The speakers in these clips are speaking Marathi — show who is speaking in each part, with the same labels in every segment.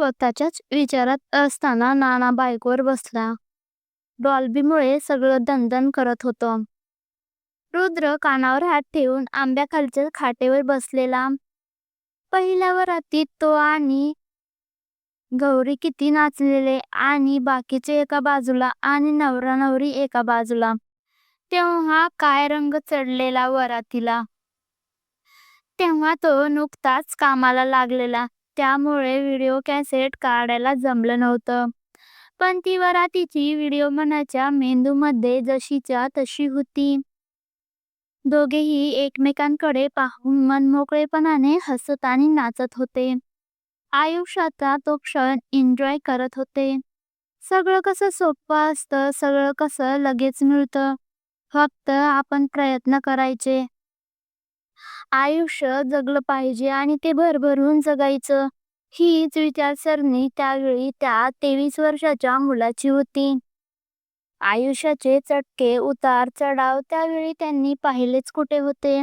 Speaker 1: स्वतःच्याच विचारात असताना नाना बाईकवर बसला. डॉल्बीमुळे सगळं दणदण करत होतं. रुद्र कानावर हात ठेवून आंब्याखालच्या खाटेवर बसलेला. पहिल्या वरातीत तो आणि गौरी किती नाचलेले आणि बाकीचे एका बाजूला आणि नवरा नवरी एका बाजूला. तेव्हा काय रंग चढलेला वरातीला. तेव्हा तो नुकताच कामाला लागलेला त्यामुळे व्हिडिओ कॅसेट काढायला जमलं नव्हतं. पण ती वरातीची व्हिडिओ मनाच्या मेंदूमध्ये जशीच्या तशी होती. दोघेही एकमेकांकडे पाहून मनमोकळेपणाने हसत आणि नाचत होते. आयुष्याचा तो क्षण एन्जॉय करत होते. सगळं कसं सोपं असतं, सगळं कसं लगेच मिळतं. फक्त आपण प्रयत्न करायचे. आयुष्य जगलं पाहिजे आणि ते भरभरून जगायचं हीच विचारसरणी त्यावेळी त्या तेवीस वर्षाच्या मुलाची होती. आयुष्याचे चटके उतार चढाव त्यावेळी त्यांनी पाहिलेच कुठे होते.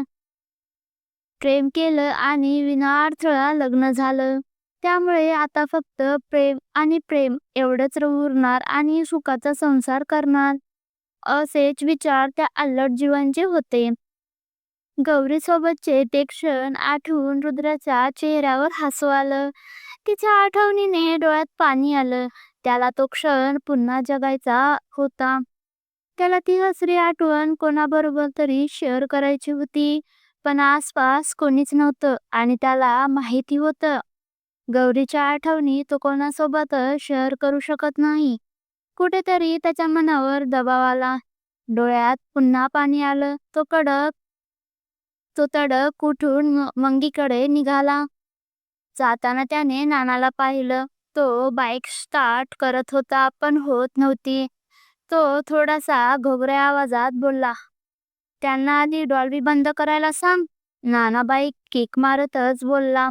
Speaker 1: प्रेम केलं आणि विनाअडथळा लग्न झालं. त्यामुळे आता फक्त प्रेम आणि प्रेम एवढंच उरणार आणि सुखाचा संसार करणार असेच विचार त्या अल्लट जीवांचे होते. गौरीसोबतचे ते क्षण आठवून रुद्राच्या चेहऱ्यावर हसू आलं. तिच्या आठवणीने डोळ्यात पाणी आलं. त्याला तो क्षण पुन्हा जगायचा होता. त्याला ती हसरी आठवण कोणाबरोबर तरी शेअर करायची होती. पण आसपास कोणीच नव्हतं आणि त्याला माहिती होतं, गौरीच्या आठवणी तो कोणासोबतच शेअर करू शकत नाही. कुठेतरी त्याच्या मनावर दबाव आला. डोळ्यात पुन्हा पाणी आलं. तो कडक तो तडक उठून मंगीकडे निघाला. जाताना त्याने नानाला पाहिलं. तो बाईक स्टार्ट करत होता पण होत नव्हती. तो थोडासा घोगऱ्या आवाजात बोलला. त्यांना आधी डॉल्बी बंद करायला सांग. नाना बाईक किक मारतच बोलला.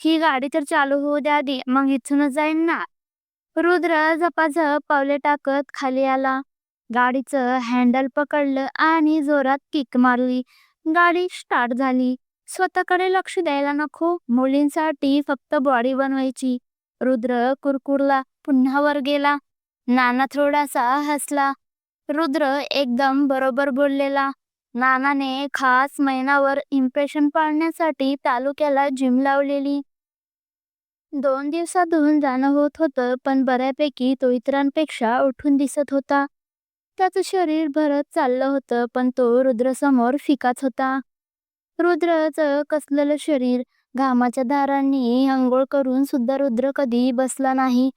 Speaker 1: ही गाडी तर चालू होऊ द्या आधी, मग इथूनच जाईन ना. रुद्र झपाझप पावले टाकत खाली आला. गाडीचं हँडल पकडलं आणि जोरात किक मारली. गाडी स्टार्ट झाली. स्वतःकडे लक्ष द्यायला नको. मुलींसाठी फक्त बॉडी बनवायची. रुद्र कुरकुरला. पुन्हा वर गेला. नाना थोडासा हसला. रुद्र एकदम बरोबर बोललेला. नानाने खास महिनावर इम्प्रेशन पाडण्यासाठी तालुक्याला जिम लावलेली. दोन दिवसातून जाणं होत होतं पण बऱ्यापैकी तो इतरांपेक्षा उठून दिसत होता. त्याचं शरीर भरत चाललं होतं पण तो रुद्रसमोर फिकाच होता. रुद्रचं कसलेलं शरीर. घामाच्या धारांनी अंघोळ करून सुद्धा रुद्र कधी बसला नाही,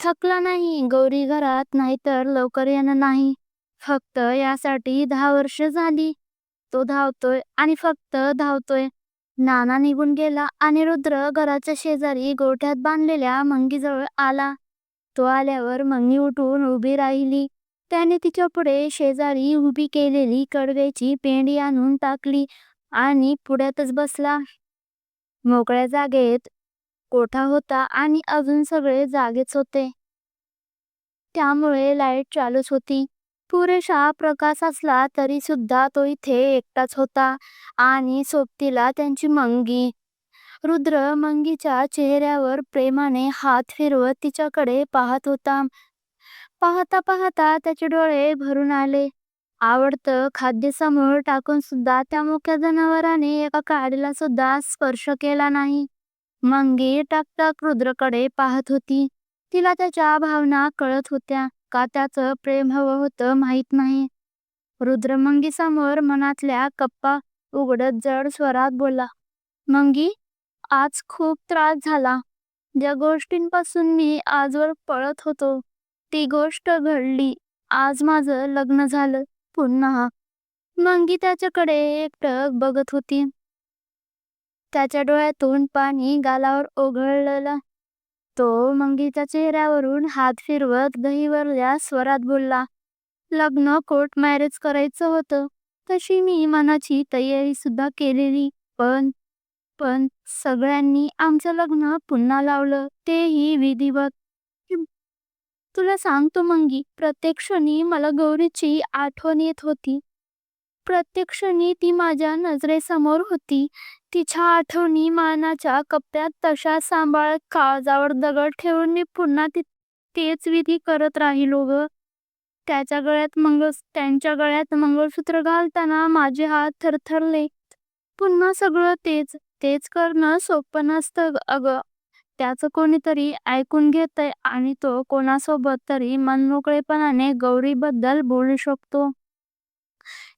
Speaker 1: थकला नाही. गौरी घरात नाही तर लवकर येणं नाही. फक्त यासाठी दहा वर्ष झाली. तो धावतोय आणि फक्त धावतोय. नाना निघून गेला आणि रुद्र घराच्या शेजारी गोठ्यात बांधलेल्या मंगीजवळ आला. तो आल्यावर मंगी उठून उभी राहिली. त्याने तिच्या पुढे शेजारी उभी केलेली कडव्याची पेंडी आणून टाकली आणि पुढ्यातच बसला. मोकळ्या जागेत कोठा होता आणि अजून सगळे जागेच होते. त्यामुळे लाइट चालूच होती. पुरेसा प्रकाश असला तरी सुद्धा तो इथे एकटाच होता आणि सोबतीला त्यांची मंगी. रुद्र मंगीच्या चेहऱ्यावर प्रेमाने हात फिरवत तिच्याकडे पाहत होता. पाहता पाहता त्याचे डोळे भरून आले. आवडतं खाद्य समोर टाकून सुद्धा त्या मुक्या जनावराने एका काडीला सुद्धा स्पर्श केला नाही. मंगी टकटक रुद्रकडे पाहत होती. तिला त्याच्या भावना कळत होत्या. का त्याचं प्रेम हवं होतं माहीत नाही. रुद्र मंगी समोर मनातल्या कप्पा उघडत जड स्वरात बोलला. मंगी, आज खूप त्रास झाला. ज्या गोष्टींपासून मी आजवर पळत होतो, ती गोष्ट घडली. आज माझं लग्न झालं. पुन्हा. मंगी त्याच्याकडे एकटक बघत होती. त्याच्या डोळ्यातून पाणी गालावर ओघळलं. तो मंगीच्या चेहऱ्यावरून हात फिरवत दहीवरल्या स्वरात बोलला. लग्न कोर्ट मॅरेज करायचं होतं. तशी मी मनाची तयारी सुद्धा केलेली. पण पण सगळ्यांनी आमचं लग्न पुन्हा लावलं. तेही विधिवत. तुला सांगतो मंगी, प्रत्येक क्षणी मला गौरीची आठवण येत होती. प्रत्येक क्षणी ती माझ्या नजरेसमोर होती. तिच्या आठवणी मानाच्या कप्प्यात तशा सांभाळत काळजावर दगड ठेवून मी पुन्हा ती तेच विधी करत राहिलो ग त्याच्या गळ्यात मंगळ त्यांच्या गळ्यात मंगळसूत्र घालताना माझे हात थरथरले पुन्हा सगळं तेच तेच करणं सोपं नसतं अगं त्याचं कोणीतरी ऐकून घेतंय आणि तो कोणासोबत तरी मनमोकळेपणाने गौरीबद्दल बोलू शकतो.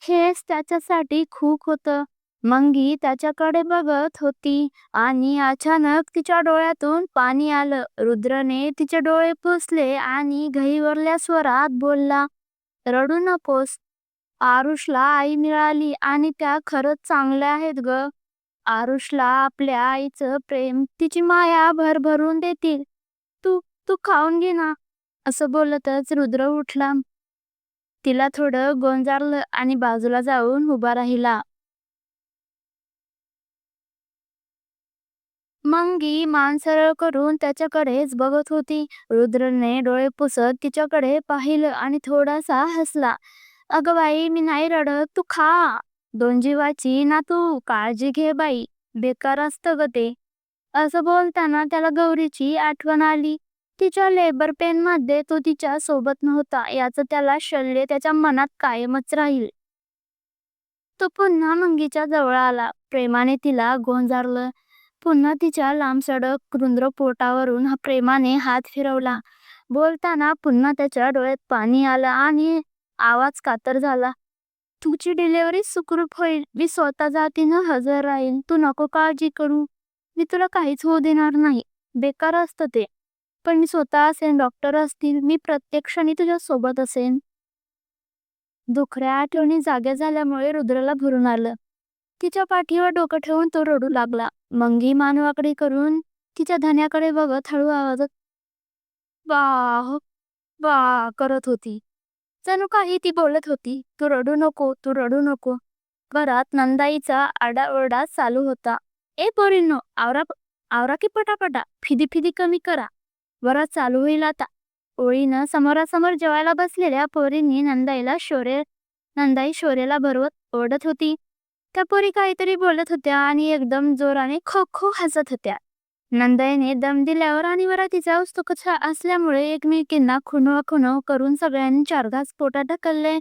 Speaker 1: हेच त्याच्यासाठी खूप होतं. मंगी त्याच्याकडे बघत होती आणि अचानक तिच्या डोळ्यातून पाणी आलं. रुद्रने तिचे डोळे पुसले आणि घाईवरल्या स्वरात बोलला रडू नकोस. आरुषला आई मिळाली आणि त्या खरंच चांगल्या आहेत ग. आरुषला आपल्या आईचं प्रेम तिची माया भरभरून देतील. तू तू खाऊन घे ना असं बोलतच रुद्र उठला. तिला थोडं गोंजारलं आणि बाजूला जाऊन उभा राहिला. मंगी मान सरळ करून त्याच्याकडेच बघत होती. रुद्रने डोळे पुसत तिच्याकडे पाहिलं आणि थोडासा हसला. अगं बाई मी नाही रडत तू खा. दोन जीवाची ना तू काळजी घे बाई बेकार असतं ग ते. असं बोलताना त्याला गौरीची आठवण आली. तिच्या लेबर पेन मध्ये तो तिच्या सोबत नव्हता याचं त्याला शल्य त्याच्या मनात कायमच राहील. तो पुन्हा मंगीच्या जवळ आला. प्रेमाने तिला गोंजारलं. पुन्हा तिच्या लांबसडक रुंद्र पोटावरून हा प्रेमाने हात फिरवला. बोलताना पुन्हा त्याच्या डोळ्यात पाणी आलं आणि आवाज कातर झाला. तुझी डिलिव्हरी सुखरूप होईल. मी स्वतः जातीनं हजर राहील तू नको काळजी करू. मी तुला काहीच होऊ देणार नाही. बेकार असतं ते. पण मी स्वतः असेन डॉक्टर असतील. मी प्रत्येक क्षणी तुझ्या सोबत असेन. दुखऱ्या आठवणी जाग्या झाल्यामुळे रुद्रला भरून आलं. तिच्या पाठीवर डोकं ठेवून तो रडू लागला. मंगी मानवाकडे करून तिच्या धन्याकडे बघत हळू आवाजात बा हो, बा करत होती. जणू काही ती बोलत होती तू रडू नको तू रडू नको. घरात नंदाईचा आडाओरडा चालू होता. ए पोरींनो आवरा आवरा की पटापटा? फिदी फिदी कमी करा. वरात चालू होईल आता. ओळीनं समोरासमोर जेवायला बसलेल्या पोरींनी नंदाईला शोरे नंदाई शोरेला भरवत ओढत होती. त्या पोरी काहीतरी बोलत होत्या आणि एकदम जोराने खो खो हसत होत्या. नंदाईने दम दिल्यावर आणि वरातीचा उत्सुक असल्यामुळे एकमेकींना खुणव खुनो करून सगळ्यांनी चार घास पोटात ढकलले.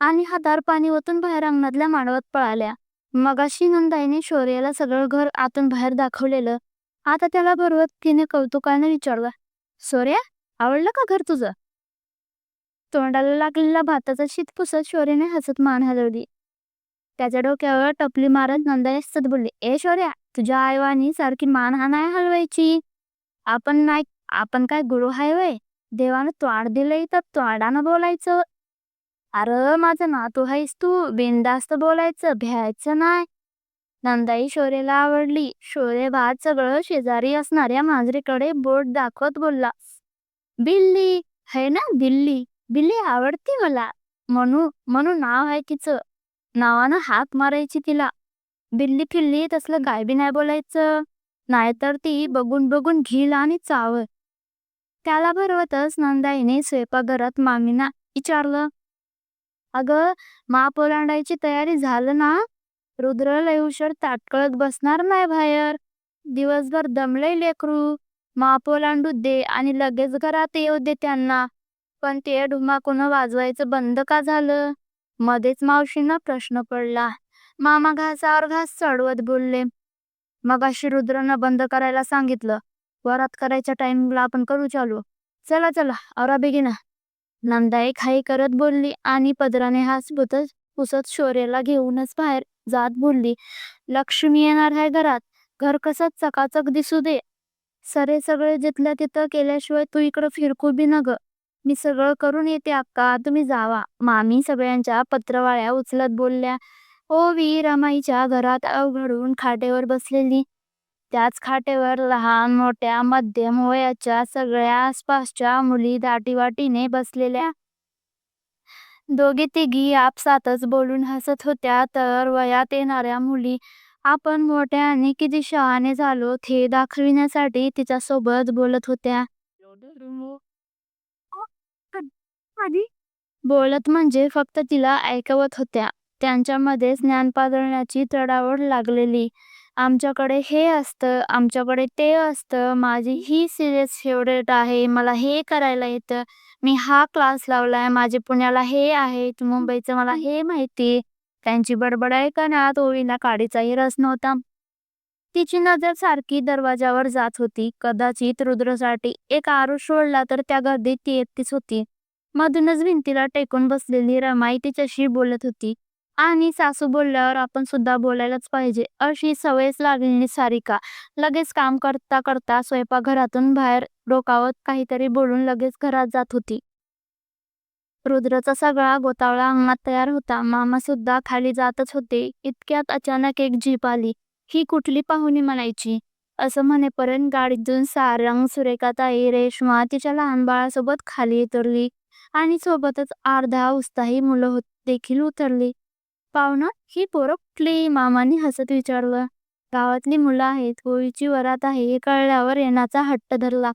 Speaker 1: आणि हातार पाणी ओतून बाहेर अंगणातल्या मांडवत पळाल्या. मगाशी नंदाईने शौर्याला सगळं घर आतून बाहेर दाखवलेलं. आता त्याला बरोबर तिने कौतुकाने विचारलं शौर्या आवडलं का घर तुझं? तोंडाला लागलेला भाताचा शीत पुसत शौर्याने हसत मान हलवली. त्याच्या डोक्यावर टपली मारत नंदा हसत बोलली ए शौर्या तुझ्या आईवानी सारखी मान हा नाही हलवायची. आपण नाही आपण काय गुरु हाय वय देवानं त्वाड दिलंय तर त्वाडानं बोलायचं. अरे माझं नातू हायस तू बिनधास्त बोलायचं भ्यायचं नाही. नंदाई शोरेला आवडली. शोरे भात सगळं शेजारी असणाऱ्या मांजरीकडे बोट दाखवत बोलला बिल्ली है ना दिल्ली बिल्ली आवडती मला. म्हणू म्हणू नाव आहे तिचं. नावानं हाक मारायची तिला. बिल्ली फिल्ली तसलं काय बी नाही बोलायचं. नाहीतर ती बघून बघून घेईल आणि चावत त्याला भरवतच नंदाईने स्वयंपाकघरात मामीना विचारलं. अगं माप ओलांडायची तयारी झालं ना? रुद्र लय उशर ताटकळत बसणार नाही बाहेर. दिवसभर दमलंय लेकरू. माप ओलांडू दे आणि लगेच घरात येऊ दे त्यांना. पण ते ढुमाकून वाजवायचं बंद का झालं? मध्येच मावशींना प्रश्न पडला. मामा घासावर घास चढवत बोलले. मगाशी रुद्रनं बंद करायला सांगितलं. वरात करायच्या टाइमला आपण करू चालू. चला चला औरा बेगिना. नंदाई खाई करत बोलली आणि पदराने हास पुतत पुसत शौर्याला घेऊनच बाहेर जात बोलली. लक्ष्मी येणार आहे घरात. घर कसं चकाचक दिसू दे. सरे सगळे जिथल्या तिथं केल्याशिवाय तू इकडं फिरकू बी न ग मी सगळं करून येते अक्का. तुम्ही जावा. मामी सगळ्यांच्या पत्रवाळ्या उचलत बोलल्या हो ओवी रमाईच्या घरात अवघडून खाटेवर बसलेली. त्याच खाटेवर लहान मोठ्या मध्यम वयाच्या सगळ्या आसपासच्या मुली दाटीवाटीने बसलेल्या. दोघी तिघी आपसातच बोलून हसत होत्या. तर वयात येणाऱ्या मुली आपण मोठ्या आणि किती शहाणे झालो हे दाखविण्यासाठी तिच्या सोबत बोलत होत्या. बोलत म्हणजे फक्त तिला ऐकवत होत्या त्यांच्यामध्ये ज्ञान पादळण्याची तडावड लागलेली. आमच्याकडे हे असतं, आमच्याकडे ते असतं, माझी ही सिरियस फेवरेट आहे, मला हे करायला येतं, मी हा क्लास लावलाय, माझे पुण्याला हे आहे, मुंबईचं मला हे माहिती. त्यांची बडबड ऐकण्यात ओळीला काडीचाही रस नव्हता. तिची नजर सारखी दरवाजावर जात होती. कदाचित रुद्रसाठी एक आरुष सोडला तर त्या गर्दीत ती एकटीच होती. मधूनच भिंतीला टेकून बसलेली रमाई तिच्याशी बोलत होती. आणि सासू बोलल्यावर आपण सुद्धा बोलायलाच पाहिजे अशी सवयच लागलेली सारिका लगेच काम करता करता स्वयंपाकघरातून बाहेर डोकावत काहीतरी बोलून लगेच घरात जात होती. रुद्रचा सगळा गोतावळा अंगात तयार होता. मामा सुद्धा खाली जातच होते. इतक्यात अचानक एक जीप आली. ही कुठली पाहुणी म्हणायची असं म्हणेपर्यंत गाडीतून सारंग, सुरेखाताई, रेश्मा तिच्या लहान बाळासोबत खाली उतरली आणि सोबतच अर्धा उत्साही मुलं देखील उतरली. पाहुणं, ही पोरं कुठली? मामाने हसत विचारलं. गावातली मुलं आहेत, होळीची वरात आहे हे कळल्यावर येण्याचा हट्ट धरला.